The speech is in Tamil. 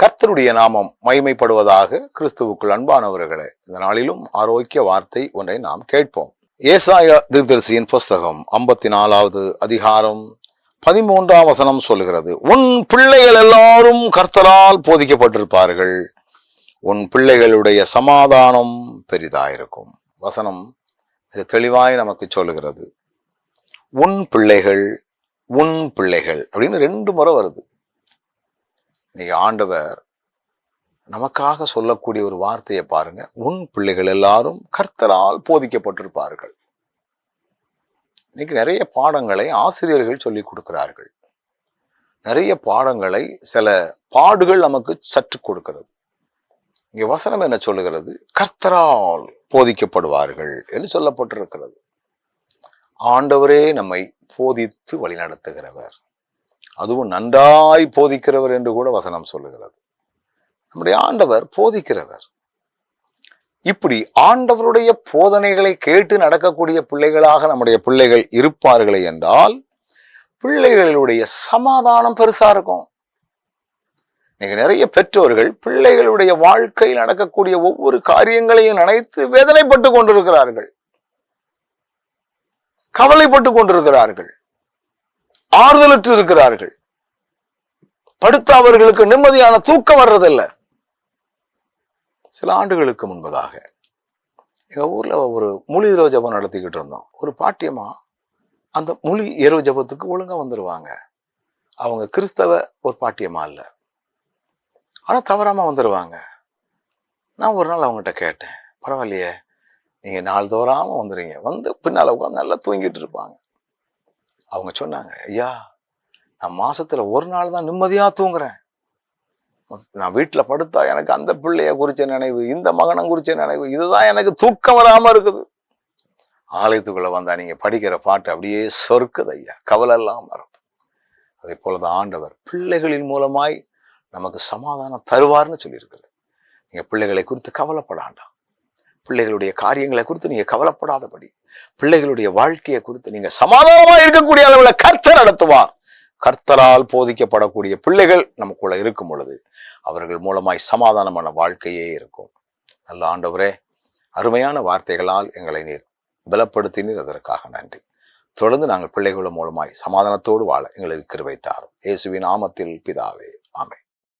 கர்த்தருடைய நாமம் மகிமைப்படுவதாக கிறிஸ்துவுக்குள் அன்பானவர்களே இந்த நாளிலும் ஆரோக்கிய வார்த்தை ஒன்றை நாம் கேட்போம். ஏசாய திருதரிசியின் புஸ்தகம் ஐம்பத்தி நாலாவது அதிகாரம் பதிமூன்றாம் வசனம் சொல்லுகிறது உன் பிள்ளைகள் எல்லாரும் கர்த்தரால் போதிக்கப்பட்டிருப்பார்கள். உன் பிள்ளைகளுடைய சமாதானம் பெரிதாயிருக்கும். வசனம் மிக தெளிவாய் நமக்கு சொல்லுகிறது உன் பிள்ளைகள் உன் பிள்ளைகள் அப்படின்னு ரெண்டு முறை வருது. இன்னைக்கு ஆண்டவர் நமக்காக சொல்லக்கூடிய ஒரு வார்த்தையை பாருங்க. உன் பிள்ளைகள் எல்லாரும் கர்த்தரால் போதிக்கப்பட்டிருப்பார்கள். இன்னைக்கு நிறைய பாடங்களை ஆசிரியர்கள் சொல்லிக் கொடுக்கிறார்கள். நிறைய பாடங்களை சில பாடுகள் நமக்கு சற்று கொடுக்கிறது. இங்கே வசனம் என்ன சொல்லுகிறது? கர்த்தரால் போதிக்கப்படுவார்கள் என்று சொல்லப்பட்டிருக்கிறது. ஆண்டவரே நம்மை போதித்து வழிநடத்துகிறவர். அதுவும் நன்றாய் போதிக்கிறவர் என்று கூட வசனம் சொல்லுகிறது. நம்முடைய ஆண்டவர் போதிக்கிறவர். இப்படி ஆண்டவருடைய போதனைகளை கேட்டு நடக்கக்கூடிய பிள்ளைகளாக நம்முடைய பிள்ளைகள் இருப்பார்களே என்றால் பிள்ளைகளுடைய சமாதானம் பெருசா இருக்கும். நீங்க நிறைய பெற்றோர்கள் பிள்ளைகளுடைய வாழ்க்கையில் நடக்கக்கூடிய ஒவ்வொரு காரியங்களையும் நினைத்து வேதனைப்பட்டு கொண்டிருக்கிறார்கள். கவலைப்பட்டு கொண்டிருக்கிறார்கள். ஆறுதலற்று இருக்கிறார்கள் படுத்த அவர்களுக்கு நிம்மதியான தூக்கம் வர்றதில்லை. சில ஆண்டுகளுக்கு முன்பதாக எங்க ஊர்ல ஒரு மொழி இரவு ஜபம் நடத்திக்கிட்டு இருந்தோம். ஒரு பாட்டியமா அந்த மொழி இரவு ஜபத்துக்கு ஒழுங்கா வந்துருவாங்க. அவங்க கிறிஸ்தவ ஒரு பாட்டியமா இல்ல. ஆனா தவறாம வந்துருவாங்க. நான் ஒரு நாள் அவங்ககிட்ட கேட்டேன் பரவாயில்லையே நீங்க நாள் தோறாம வந்துடுங்க வந்து பின்னால உட்காந்து நல்லா தூங்கிட்டு இருப்பாங்க. அவங்க சொன்னாங்க ஐயா நான் மாசத்துல ஒரு நாள் தான் நிம்மதியா தூங்குறேன். நான் வீட்டில் படுத்தா எனக்கு அந்த பிள்ளைய குறிச்ச நினைவு இந்த மகனை குறிச்ச நினைவு இதுதான் எனக்கு தூக்கம் வராம இருக்குது. ஆலயத்துக்குள்ள வந்தா நீங்க படிக்கிற பாட்டு அப்படியே சொர்க்குது ஐயா கவலை எல்லாம் வரும் அதே போலதான் ஆண்டவர் பிள்ளைகளின் மூலமாய் நமக்கு சமாதானம் தருவார்னு சொல்லியிருக்கிறார். நீங்க பிள்ளைகளை குறித்து கவலைப்படாண்டாம் பிள்ளைகளுடைய காரியங்களை குறித்து நீங்க கவலைப்படாதபடி பிள்ளைகளுடைய வாழ்க்கையை குறித்து நீங்க சமாதானமா இருக்கக்கூடிய அளவுல கர்த்தர் நடத்துவார். கர்த்தரால் போதிக்கப்படக்கூடிய பிள்ளைகள் நமக்குள்ள இருக்கும் பொழுது அவர்கள் மூலமாய் சமாதானமான வாழ்க்கையே இருக்கும். நல்ல ஆண்டவரே அருமையான வார்த்தைகளால் எங்களை நீர் பலப்படுத்தினீர். அதற்காக நன்றி. தொடர்ந்து நாங்கள் பிள்ளைகள் மூலமாய் சமாதானத்தோடு வாழ எங்களுக்கு கிருபை தாரும். இயேசுவின் நாமத்தில் பிதாவே. ஆமே